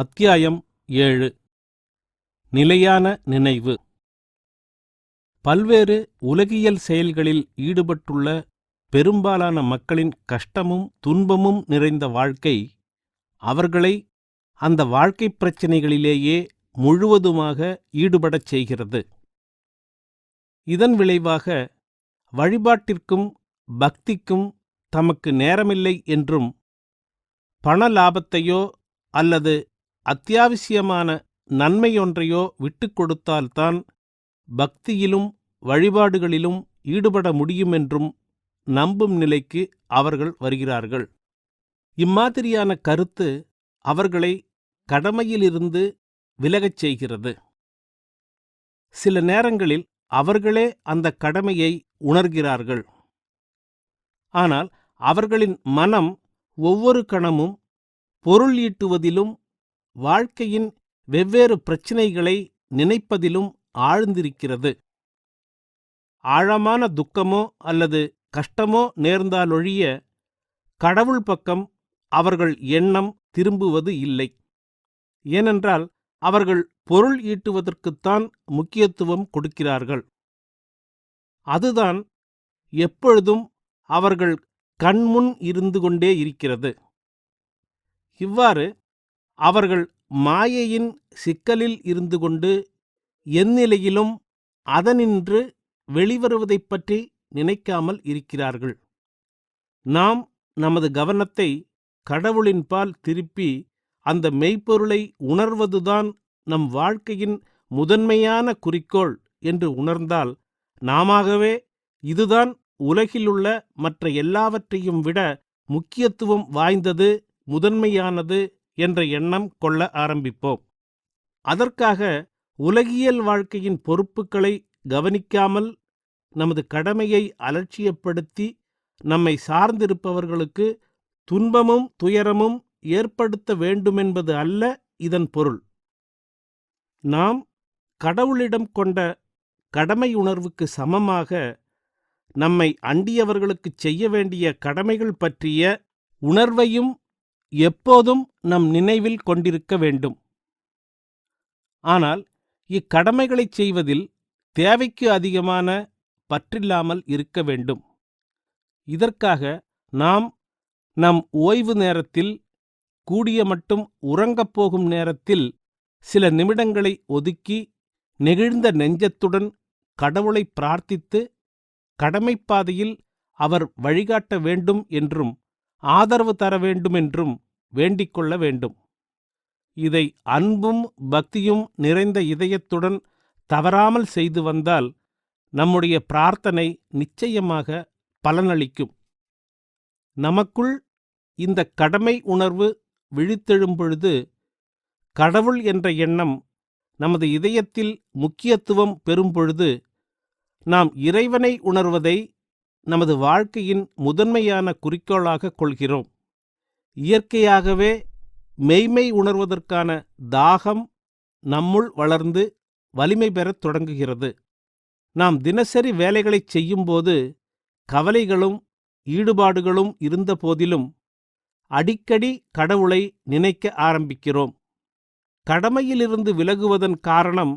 அத்தியாயம் ஏழு. நிலையான நினைவு. பல்வேறு உலகியல் செயல்களில் ஈடுபட்டுள்ள பெரும்பாலான மக்களின் கஷ்டமும் துன்பமும் நிறைந்த வாழ்க்கை அவர்களை அந்த வாழ்க்கைப் பிரச்சினைகளிலேயே முழுவதுமாக ஈடுபடச் செய்கிறது. இதன் விளைவாக வழிபாட்டிற்கும் பக்திக்கும் தமக்கு நேரமில்லை என்றும் பண லாபத்தையோ அல்லது அத்தியாவசியமான நன்மையொன்றையோ விட்டுக் கொடுத்தால்தான் பக்தியிலும் வழிபாடுகளிலும் ஈடுபட முடியுமென்றும் நம்பும் நிலைக்கு அவர்கள் வருகிறார்கள். இம்மாதிரியான கருத்து அவர்களை கடமையிலிருந்து விலகச் செய்கிறது. சில நேரங்களில் அவர்களே அந்த கடமையை உணர்கிறார்கள். ஆனால் அவர்களின் மனம் ஒவ்வொரு கணமும் பொருள் ஈட்டுவதிலும் வாழ்க்கையின் வெவ்வேறு பிரச்சினைகளை நினைப்பதிலும் ஆழ்ந்திருக்கிறது. ஆழமான துக்கமோ அல்லது கஷ்டமோ நேர்ந்தாலொழிய கடவுள் பக்கம் அவர்கள் எண்ணம் திரும்புவது இல்லை. ஏனென்றால் அவர்கள் பொருள் ஈட்டுவதற்குத்தான் முக்கியத்துவம் கொடுக்கிறார்கள். அதுதான் எப்பொழுதும் அவர்கள் கண்முன் இருந்து கொண்டே இருக்கிறது. இவ்வாறு அவர்கள் மாயையின் சிக்கலில் இருந்து கொண்டு எந்நிலையிலும் அதனின்று வெளிவருவதைப் பற்றி நினைக்காமல் இருக்கிறார்கள். நாம் நமது கவனத்தை கடவுளின்பால் திருப்பி அந்த மெய்ப்பொருளை உணர்வதுதான் நம் வாழ்க்கையின் முதன்மையான குறிக்கோள் என்று உணர்ந்தால் நாமாகவே இதுதான் உலகிலுள்ள மற்ற எல்லாவற்றையும் விட முக்கியத்துவம் வாய்ந்தது முதன்மையானது என்ற எண்ணம் கொள்ள ஆரம்பிப்போம். அதற்காக உலகியல் வாழ்க்கையின் பொறுப்புகளை கவனிக்காமல் நமது கடமையை அலட்சியப்படுத்தி நம்மை சார்ந்திருப்பவர்களுக்கு துன்பமும் துயரமும் ஏற்படுத்த வேண்டுமென்பது அல்ல இதன் பொருள். நாம் கடவுளிடம் கொண்ட கடமையுணர்வுக்கு சமமாக நம்மை அண்டியவர்களுக்குச் செய்ய வேண்டிய கடமைகள் பற்றிய உணர்வையும் எப்போதும் நம் நினைவில் கொண்டிருக்க வேண்டும். ஆனால் இக்கடமைகளைச் செய்வதில் தேவைக்கு அதிகமான பற்றில்லாமல் இருக்க வேண்டும். இதற்காக நாம் நம் ஓய்வு நேரத்தில் கூடிய மட்டும் உறங்கப் போகும் நேரத்தில் சில நிமிடங்களை ஒதுக்கி நெகிழ்ந்த நெஞ்சத்துடன் கடவுளை பிரார்த்தித்து கடமைப்பாதையில் அவர் வழிகாட்ட வேண்டும் என்றும் ஆதரவு தர வேண்டுமென்றும் வேண்டிக் கொள்ள வேண்டும். இதை அன்பும் பக்தியும் நிறைந்த இதயத்துடன் தவறாமல் செய்து வந்தால் நம்முடைய பிரார்த்தனை நிச்சயமாக பலனளிக்கும். நமக்குள் இந்த கடமை உணர்வு விழித்தெழும்பொழுது கடவுள் என்ற எண்ணம் நமது இதயத்தில் முக்கியத்துவம் பெறும்பொழுது நாம் இறைவனை உணர்வதை நமது வாழ்க்கையின் முதன்மையான குறிக்கோளாக கொள்கிறோம். இயற்கையாகவே மெய்மை உணர்வதற்கான தாகம் நம்முள் வளர்ந்து வலிமை பெறத் தொடங்குகிறது. நாம் தினசரி வேலைகளைச் செய்யும்போது கவலைகளும் ஈடுபாடுகளும் இருந்த போதிலும் அடிக்கடி கடவுளை நினைக்க ஆரம்பிக்கிறோம். கடமையிலிருந்து விலகுவதன் காரணம்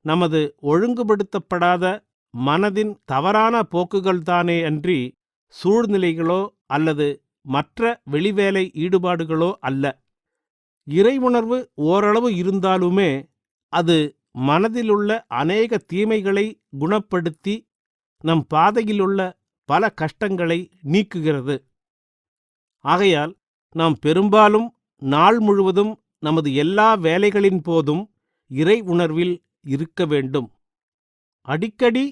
நமது ஒழுங்குபடுத்தப்படாத மனதின் தவறான போக்குகள்தானே அன்றி சூழ்நிலைகளோ அல்லது மற்ற வெளிவேலை ஈடுபாடுகளோ அல்ல. இறை உணர்வு ஓரளவு இருந்தாலுமே அது மனதிலுள்ள அநேக தீமைகளை குணப்படுத்தி நம் பாதையிலுள்ள பல கஷ்டங்களை நீக்குகிறது. ஆகையால் நாம் பெரும்பாலும் நாள் முழுவதும் நமது எல்லா வேலைகளின் போதும் இறை உணர்வில் இருக்க வேண்டும். அடிக்கடி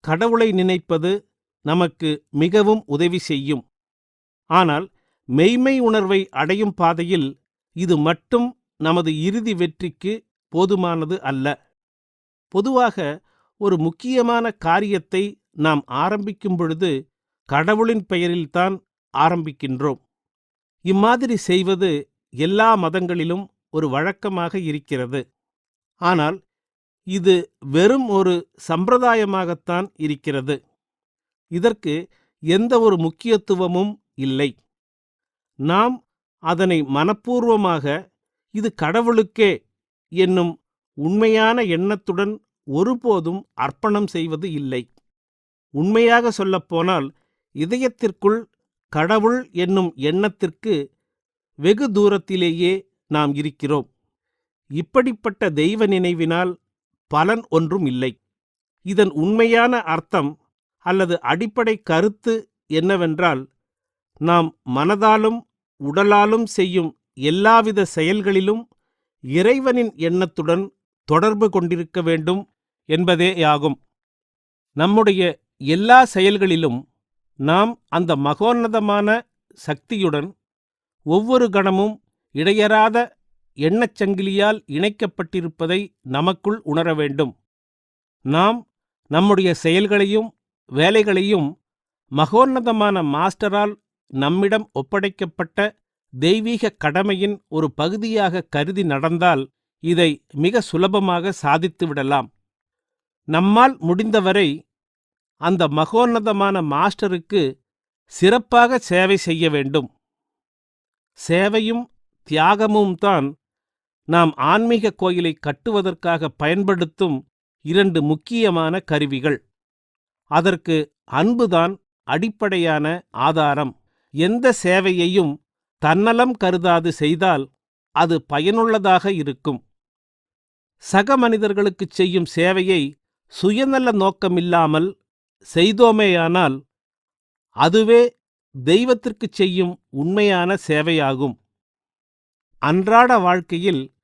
கடவுளை நினைப்பது நமக்கு மிகவும் உதவி செய்யும். ஆனால் மெய்மை உணர்வை அடையும் பாதையில் இது மட்டும் நமது இறுதி வெற்றிக்கு போதுமானது அல்ல. பொதுவாக ஒரு முக்கியமான காரியத்தை நாம் ஆரம்பிக்கும் பொழுது கடவுளின் பெயரில்தான் ஆரம்பிக்கின்றோம். இம்மாதிரி செய்வது எல்லா மதங்களிலும் ஒரு வழக்கமாக இருக்கிறது. ஆனால் இது வெறும் ஒரு சம்பிரதாயமாகத்தான் இருக்கிறது. இதற்கு எந்த ஒரு முக்கியத்துவமும் இல்லை. நாம் அதனை மனப்பூர்வமாக இது கடவுளுக்கே என்னும் உண்மையான எண்ணத்துடன் ஒருபோதும் அர்ப்பணம் செய்வது இல்லை. உண்மையாக சொல்லப்போனால் இதயத்திற்குள் கடவுள் என்னும் எண்ணத்திற்கு வெகு தூரத்திலேயே நாம் இருக்கிறோம். இப்படிப்பட்ட தெய்வ நினைவினால் பலன் ஒன்றும் இல்லை. இதன் உண்மையான அர்த்தம் அல்லது அடிப்படை கருத்து என்னவென்றால் நாம் மனதாலும் உடலாலும் செய்யும் எல்லாவித செயல்களிலும் இறைவனின் எண்ணத்துடன் தொடர்பு கொண்டிருக்க வேண்டும் என்பதேயாகும். நம்முடைய எல்லா செயல்களிலும் நாம் அந்த மகோன்னதமான சக்தியுடன் ஒவ்வொரு கணமும் இடையறாத எண்ணச்சங்கிலியால் இணைக்கப்பட்டிருப்பதை நமக்குள் உணர வேண்டும். நாம் நம்முடைய செயல்களையும் வேலைகளையும் மகோன்னதமான மாஸ்டரால் நம்மிடம் ஒப்படைக்கப்பட்ட தெய்வீக கடமையின் ஒரு பகுதியாக கருதி நடந்தால் இதை மிக சுலபமாக சாதித்துவிடலாம் நம்மால் முடிந்தவரை அந்த மகோன்னதமான மாஸ்டருக்கு சிறப்பாக சேவை செய்ய வேண்டும். சேவையும் தியாகமும் தான் நாம் ஆன்மீக கோயிலை கட்டுவதற்காக பயன்படுத்தும் இரண்டு முக்கியமான கருவிகள். அதற்கு அன்புதான் அடிப்படையான ஆதாரம். எந்த சேவையையும் தன்னலம் கருதாது செய்தால் அது பயனுள்ளதாக இருக்கும். சக மனிதர்களுக்குச் செய்யும் சேவையை சுயநல நோக்கமில்லாமல் செய்தோமேயானால் அதுவே தெய்வத்திற்குச் செய்யும் உண்மையான சேவையாகும். அன்றாட வாழ்க்கையில்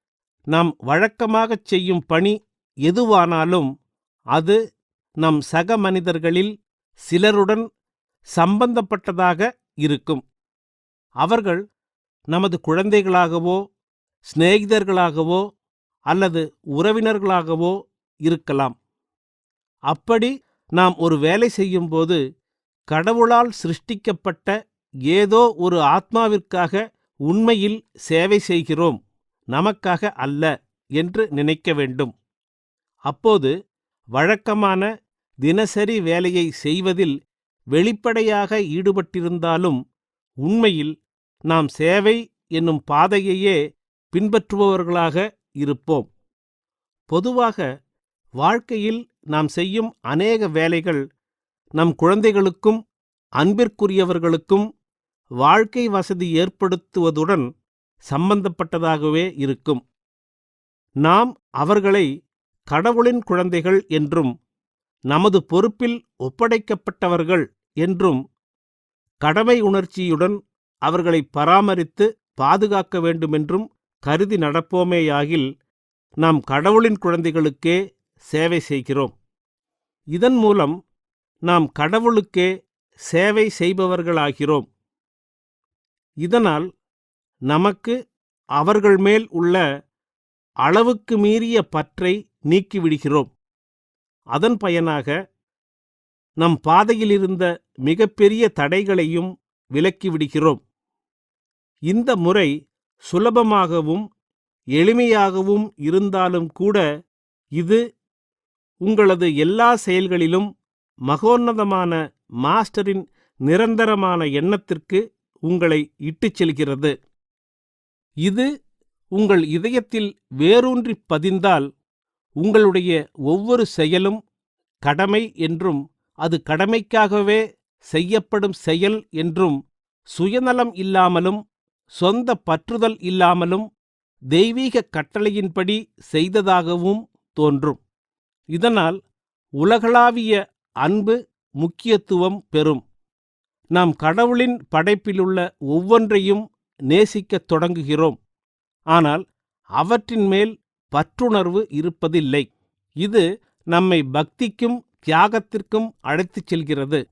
நாம் வழக்கமாகச் செய்யும் பணி எதுவானாலும் அது நம் சக மனிதர்களில் சிலருடன் சம்பந்தப்பட்டதாக இருக்கும். அவர்கள் நமது குழந்தைகளாகவோ சிநேகிதர்களாகவோ அல்லது உறவினர்களாகவோ இருக்கலாம். அப்படி நாம் ஒரு வேலை செய்யும்போது கடவுளால் சிருஷ்டிக்கப்பட்ட ஏதோ ஒரு ஆத்மாவிற்காக உண்மையில் சேவை செய்கிறோம். நமக்காக அல்ல என்று நினைக்க வேண்டும். அப்போது வழக்கமான தினசரி வேலையை செய்வதில் வெளிப்படையாக ஈடுபட்டிருந்தாலும் உண்மையில் நாம் சேவை என்னும் பாதையையே பின்பற்றுபவர்களாக இருப்போம். பொதுவாக வாழ்க்கையில் நாம் செய்யும் அநேக வேலைகள் நம் குழந்தைகளுக்கும் அன்பிற்குரியவர்களுக்கும் வாழ்க்கை வசதி ஏற்படுத்துவதுடன் சம்பந்தப்பட்டதாகவே இருக்கும். நாம் அவர்களை கடவுளின் குழந்தைகள் என்றும் நமது பொறுப்பில் ஒப்படைக்கப்பட்டவர்கள் என்றும் கடமை உணர்ச்சியுடன் அவர்களை பராமரித்து பாதுகாக்க வேண்டுமென்றும் கருதி நடப்போமேயாகில் நாம் கடவுளின் குழந்தைகளுக்கே சேவை செய்கிறோம். இதன் மூலம் நாம் கடவுளுக்கே சேவை செய்பவர்களாகிறோம். இதனால் நமக்கு அவர்கள் மேல் உள்ள அளவுக்கு மீறிய பற்றை நீக்கிவிடுகிறோம். அதன் பயனாக நம் பாதையில் இருந்த மிகப்பெரிய தடைகளையும் விலக்கிவிடுகிறோம். இந்த முறை சுலபமாகவும் எளிமையாகவும் இருந்தாலும் கூட இது உங்களது எல்லா செயல்களிலும் மகோன்னதமான மாஸ்டரின் நிரந்தரமான எண்ணத்திற்கு உங்களை இட்டுச் செல்கிறது. இது உங்கள் இதயத்தில் வேரூன்றிப் பதிந்தால் உங்களுடைய ஒவ்வொரு செயலும் கடமை என்றும் அது கடமைக்காகவே செய்யப்படும் செயல் என்றும் சுயநலம் இல்லாமலும் சொந்த பற்றுதல் இல்லாமலும் தெய்வீக கட்டளையின்படி செய்ததாகவும் தோன்றும். இதனால் உலகளாவிய அன்பு முக்கியத்துவம் பெறும். நாம் கடவுளின் படைப்பிலுள்ள ஒவ்வொன்றையும் நேசிக்கத் தொடங்குகிறோம். ஆனால் அவற்றின் மேல் பற்றுணர்வு இருப்பதில்லை. இது நம்மை பக்திக்கும் தியாகத்திற்கும் அழைத்துச் செல்கிறது.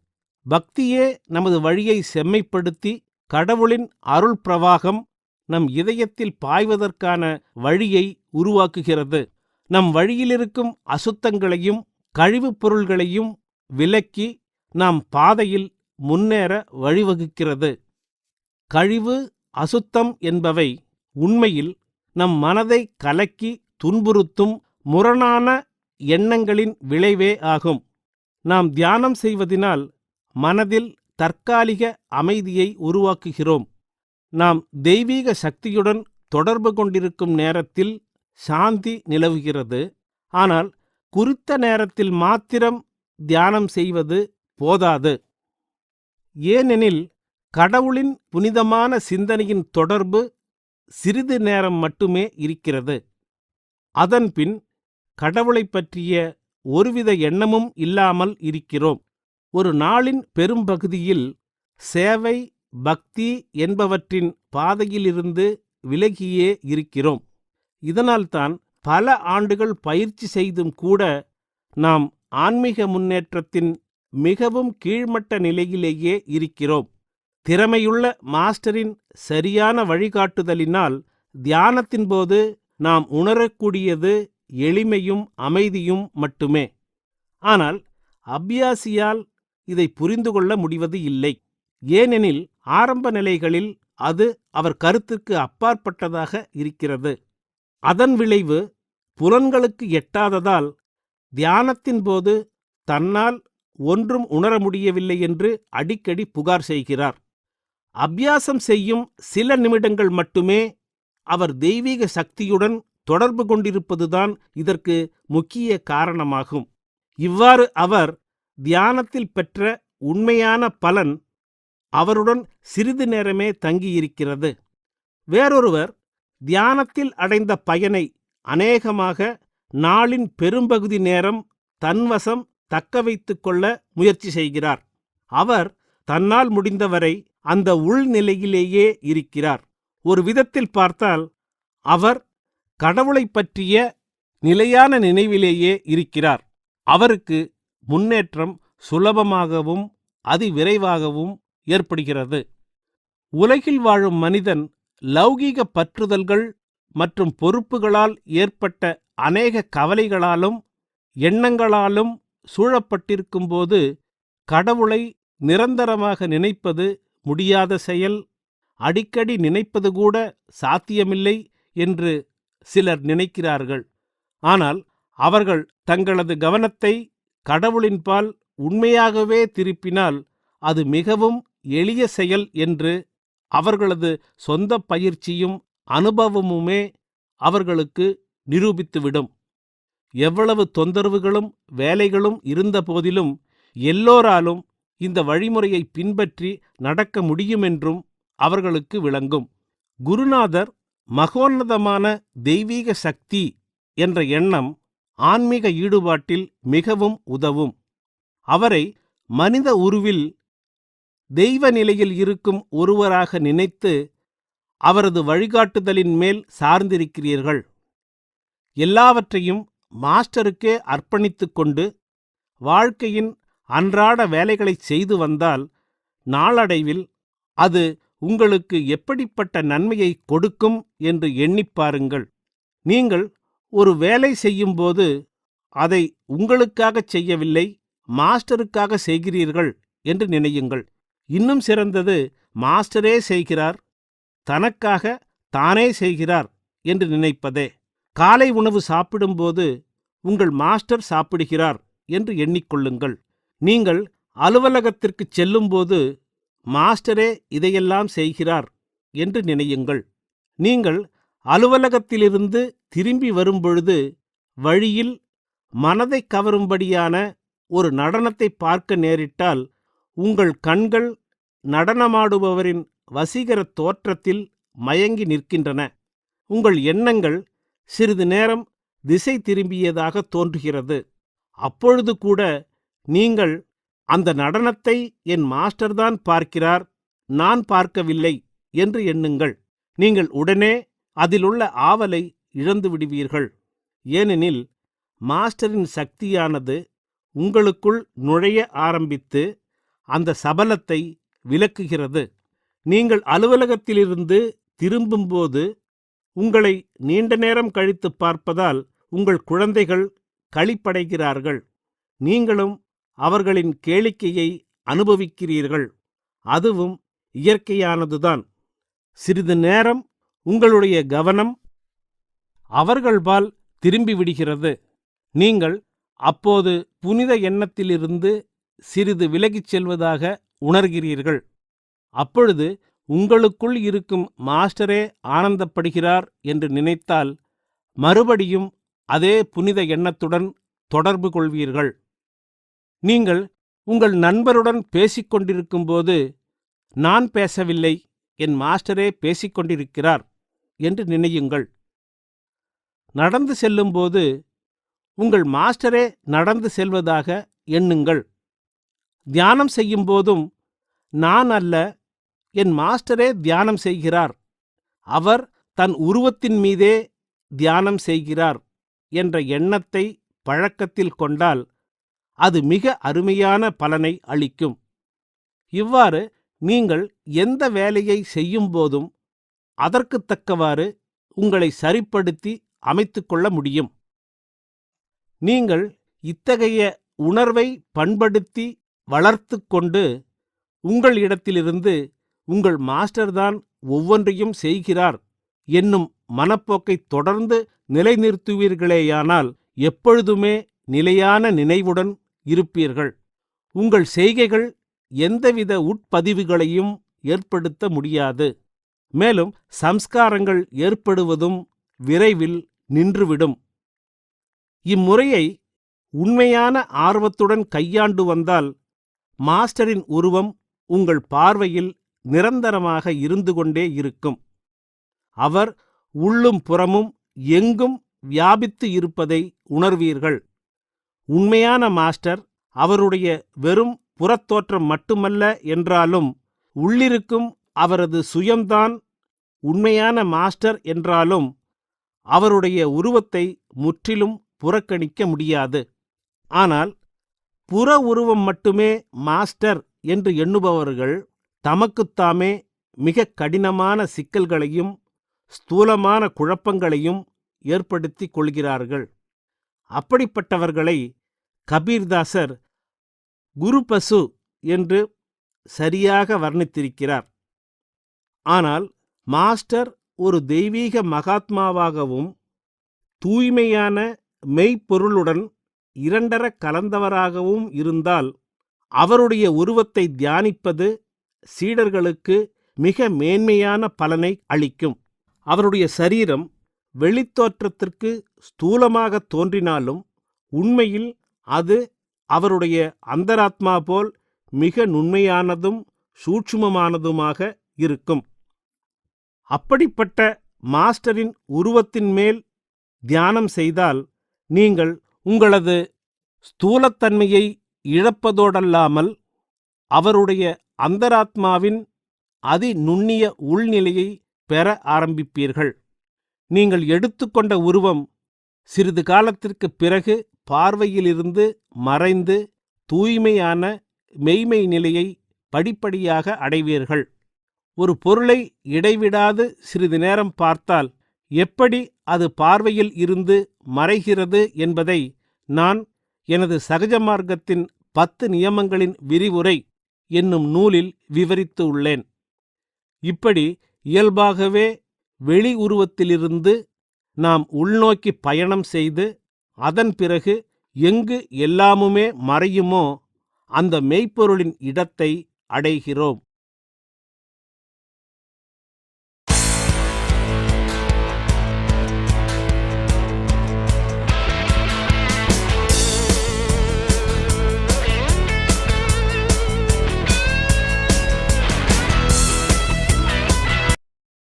பக்தியே நமது வழியை செம்மைப்படுத்தி கடவுளின் அருள் பிரவாகம் நம் இதயத்தில் பாய்வதற்கான வழியை உருவாக்குகிறது. நம் வழியிலிருக்கும் அசுத்தங்களையும் கழிவுப் பொருள்களையும் விலக்கி நாம் பாதையில் முன்னேற வழிவகுக்கிறது. கழிவு அசுத்தம் என்பவை உண்மையில் நம் மனதை கலக்கி துன்புறுத்தும் முரணான எண்ணங்களின் விளைவே ஆகும். நாம் தியானம் செய்வதினால் மனதில் தற்காலிக அமைதியை உருவாக்குகிறோம். நாம் தெய்வீக சக்தியுடன் தொடர்பு கொண்டிருக்கும் நேரத்தில் சாந்தி நிலவுகிறது. ஆனால் குறித்த நேரத்தில் மாத்திரம் தியானம் செய்வது போதாது. ஏனெனில் கடவுளின் புனிதமான சிந்தனையின் தொடர்பு சிறிது நேரம் மட்டுமே இருக்கிறது. அதன்பின் கடவுளைப் பற்றிய ஒருவித எண்ணமும் இல்லாமல் இருக்கிறோம். ஒரு நாளின் பெரும்பகுதியில் சேவை பக்தி என்பவற்றின் பாதையிலிருந்து விலகியே இருக்கிறோம். இதனால்தான் பல ஆண்டுகள் பயிற்சி செய்தும் கூட நாம் ஆன்மீக முன்னேற்றத்தின் மிகவும் கீழ்மட்ட நிலையிலேயே இருக்கிறோம். திறமையுள்ள மாஸ்டரின் சரியான வழிகாட்டுதலினால் தியானத்தின் போது நாம் உணரக்கூடியது எளிமையும் அமைதியும் மட்டுமே. ஆனால் அபியாசியால் இதை புரிந்து கொள்ள முடிவது இல்லை. ஏனெனில் ஆரம்ப நிலைகளில் அது அவர் கருத்துக்கு அப்பாற்பட்டதாக இருக்கிறது. அதன் விளைவு புலன்களுக்கு எட்டாததால் தியானத்தின் போது தன்னால் ஒன்றும் உணர முடியவில்லை என்று அடிக்கடி புகார் செய்கிறார். அபியாசம் செய்யும் சில நிமிடங்கள் மட்டுமே அவர் தெய்வீக சக்தியுடன் தொடர்பு கொண்டிருப்பதுதான் இதற்கு முக்கிய காரணமாகும். இவ்வாறு அவர் தியானத்தில் பெற்ற உண்மையான பலன் அவருடன் சிறிது நேரமே தங்கியிருக்கிறது. வேறொருவர் தியானத்தில் அடைந்த பயனை அநேகமாக நாளின் பெரும்பகுதி நேரம் தன்வசம் தக்க வைத்துக் கொள்ள முயற்சி செய்கிறார். அவர் தன்னால் முடிந்தவரை அந்த உள்நிலையிலேயே இருக்கிறார். ஒரு விதத்தில் பார்த்தால் அவர் கடவுளைப் பற்றிய நிலையான நினைவிலேயே இருக்கிறார். அவருக்கு முன்னேற்றம் சுலபமாகவும் அதிவிரைவாகவும் ஏற்படுகிறது. உலகில் வாழும் மனிதன் லௌகீக பற்றுதல்கள் மற்றும் பொறுப்புகளால் ஏற்பட்ட அநேக கவலைகளாலும் எண்ணங்களாலும் சூழப்பட்டிருக்கும்போது கடவுளை நிரந்தரமாக நினைப்பது முடியாத செயல் அடிக்கடி நினைப்பது கூட சாத்தியமில்லை என்று சிலர் நினைக்கிறார்கள். ஆனால் அவர்கள் தங்களது கவனத்தை கடவுளின்பால் உண்மையாகவே திருப்பினால் அது மிகவும் எளிய செயல் என்று அவர்களது சொந்த பயிற்சியும் அனுபவமுமே அவர்களுக்கு நிரூபித்துவிடும். எவ்வளவு தொந்தரவுகளும் வேலைகளும் இருந்தபோதிலும் எல்லோராலும் இந்த வழிமுறையை பின்பற்றி நடக்க முடியுமென்றும் அவர்களுக்கு விளங்கும். குருநாதர் மகோன்னதமான தெய்வீக சக்தி என்ற எண்ணம் ஆன்மீக ஈடுபாட்டில் மிகவும் உதவும். அவரை மனித உருவில் தெய்வ நிலையில் இருக்கும் ஒருவராக நினைத்து அவரது வழிகாட்டுதலின் மேல் சார்ந்திருக்கிறீர்கள். எல்லாவற்றையும் மாஸ்டருக்கே அர்ப்பணித்து கொண்டு வாழ்க்கையின் அன்றாட வேலைகளைச் செய்து வந்தால் நாளடைவில் அது உங்களுக்கு எப்படிப்பட்ட நன்மையை கொடுக்கும் என்று எண்ணிப் பாருங்கள். நீங்கள் ஒரு வேலை செய்யும்போது அதை உங்களுக்காகச் செய்யவில்லை மாஸ்டருக்காக செய்கிறீர்கள் என்று நினையுங்கள். இன்னும் சிறந்தது மாஸ்டரே செய்கிறார் தனக்காக தானே செய்கிறார் என்று நினைப்பதே. காலை உணவு சாப்பிடும்போது உங்கள் மாஸ்டர் சாப்பிடுகிறார் என்று எண்ணிக்கொள்ளுங்கள் நீங்கள் அலுவலகத்திற்குச் செல்லும்போது மாஸ்டரே இதையெல்லாம் செய்கிறார் என்று நினையுங்கள். நீங்கள் அலுவலகத்திலிருந்து திரும்பி வரும்பொழுது வழியில் மனதை கவரும்படியான ஒரு நடனத்தை பார்க்க நேரிட்டால் உங்கள் கண்கள் நடனமாடுபவரின் வசீகர தோற்றத்தில் மயங்கி நிற்கின்றன. உங்கள் எண்ணங்கள் சிறிது நேரம் திசை திரும்பியதாக தோன்றுகிறது. அப்பொழுது கூட நீங்கள் அந்த நடனத்தை என் மாஸ்டர்தான் பார்க்கிறார் நான் பார்க்கவில்லை என்று எண்ணுங்கள். நீங்கள் உடனே அதிலுள்ள ஆவலை இழந்து விடுவீர்கள். ஏனெனில் மாஸ்டரின் சக்தியானது உங்களுக்குள் நுழைய ஆரம்பித்து அந்த சபலத்தை விலக்குகிறது. நீங்கள் அலுவலகத்திலிருந்து திரும்பும்போது உங்களை நீண்ட நேரம் கழித்து பார்ப்பதால் உங்கள் குழந்தைகள் களிப்படைகிறார்கள். நீங்களும் அவர்களின் கேளிக்கையை அனுபவிக்கிறீர்கள். அதுவும் இயற்கையானதுதான். சிறிது நேரம் உங்களுடைய கவனம் அவர்கள்பால் திரும்பிவிடுகிறது. நீங்கள் அப்போது புனித எண்ணத்திலிருந்து சிறிது விலகிச் செல்வதாக உணர்கிறீர்கள். அப்பொழுது உங்களுக்குள் இருக்கும் மாஸ்டரே ஆனந்தப்படுகிறார் என்று நினைத்தால் மறுபடியும் அதே புனித எண்ணத்துடன் தொடர்பு கொள்வீர்கள். நீங்கள் உங்கள் நண்பருடன் பேசிக்கொண்டிருக்கும்போது நான் பேசவில்லை என் மாஸ்டரே பேசிக்கொண்டிருக்கிறார் என்று நினையுங்கள். நடந்து செல்லும்போது உங்கள் மாஸ்டரே நடந்து செல்வதாக எண்ணுங்கள். தியானம் செய்யும்போதும் நான் அல்ல என் மாஸ்டரே தியானம் செய்கிறார். அவர் தன் உருவத்தின் மீதே தியானம் செய்கிறார் என்ற எண்ணத்தை பழக்கத்தில் கொண்டால் அது மிக அருமையான பலனை அளிக்கும். இவ்வாறு நீங்கள் எந்த வேலையை செய்யும்போதும் அதற்குத் தக்கவாறு உங்களை சரிப்படுத்தி அமைத்துக்கொள்ள முடியும். நீங்கள் இத்தகைய உணர்வை பண்படுத்தி வளர்த்து கொண்டு உங்கள் இடத்திலிருந்து உங்கள் மாஸ்டர்தான் ஒவ்வொன்றையும் செய்கிறார் என்னும் மனப்போக்கை தொடர்ந்து நிலைநிறுத்துவீர்களேயானால் எப்பொழுதுமே நிலையான நினைவுடன் இருப்பீர்கள். உங்கள் செய்கைகள் எந்தவித உட்பதிவுகளையும் ஏற்படுத்த முடியாது. மேலும் சம்ஸ்காரங்கள் ஏற்படுவதும் விரைவில் நின்றுவிடும். இம்முறையை உண்மையான ஆர்வத்துடன் கையாண்டு வந்தால் மாஸ்டரின் உருவம் உங்கள் பார்வையில் நிரந்தரமாக இருந்து கொண்டே இருக்கும். அவர் உள்ளும் புறமும் எங்கும் வியாபித்து இருப்பதை உணர்வீர்கள். உண்மையான மாஸ்டர் அவருடைய வெறும் புறத்தோற்றம் மட்டுமல்ல என்றாலும் உள்ளிருக்கும் அவரது சுயம்தான் உண்மையான மாஸ்டர் என்றாலும் அவருடைய உருவத்தை முற்றிலும் புறக்கணிக்க முடியாது. ஆனால் புற உருவம் மட்டுமே மாஸ்டர் என்று எண்ணுபவர்கள் தமக்குத்தாமே மிக கடினமான சிக்கல்களையும் ஸ்தூலமான குழப்பங்களையும் ஏற்படுத்திக் கொள்கிறார்கள். அப்படிப்பட்டவர்களை கபீர்தாசர் குருபசு என்று சரியாக வர்ணித்திருக்கிறார். ஆனால் மாஸ்டர் ஒரு தெய்வீக மகாத்மாவாகவும் தூய்மையான மெய்ப்பொருளுடன் இரண்டர கலந்தவராகவும் இருந்தால் அவருடைய உருவத்தை தியானிப்பது சீடர்களுக்கு மிக மேன்மையான பலனை அளிக்கும். அவருடைய சரீரம் வெளித்தோற்றத்திற்கு ஸ்தூலமாக தோன்றினாலும் உண்மையில் அது அவருடைய அந்தராத்மா போல் மிக நுண்மையானதும் சூட்சுமமானதுமாக இருக்கும். அப்படிப்பட்ட மாஸ்டரின் உருவத்தின் மேல் தியானம் செய்தால் நீங்கள் உங்களது ஸ்தூலத்தன்மையை இழப்பதோடல்லாமல் அவருடைய அந்தராத்மாவின் அதி நுண்ணிய உள்நிலையை பெற ஆரம்பிப்பீர்கள். நீங்கள் எடுத்துக்கொண்ட உருவம் சிறிது காலத்திற்குப் பிறகு பார்வையிலிருந்து மறைந்து தூய்மையான மெய்மை நிலையை படிப்படியாக அடைவீர்கள். ஒரு பொருளை இடைவிடாது சிறிது நேரம் பார்த்தால் எப்படி அது பார்வையில் இருந்து மறைகிறது என்பதை நான் எனது சகஜ மார்க்கத்தின் பத்து நியமங்களின் விரிவுரை என்னும் நூலில் விவரித்து உள்ளேன். இப்படி இயல்பாகவே வெளி உருவத்திலிருந்து நாம் உள்நோக்கி பயணம் செய்து அதன் பிறகு எங்கு எல்லாமுமே மறையுமோ அந்த மெய்ப்பொருளின் இடத்தை அடைகிறோம்.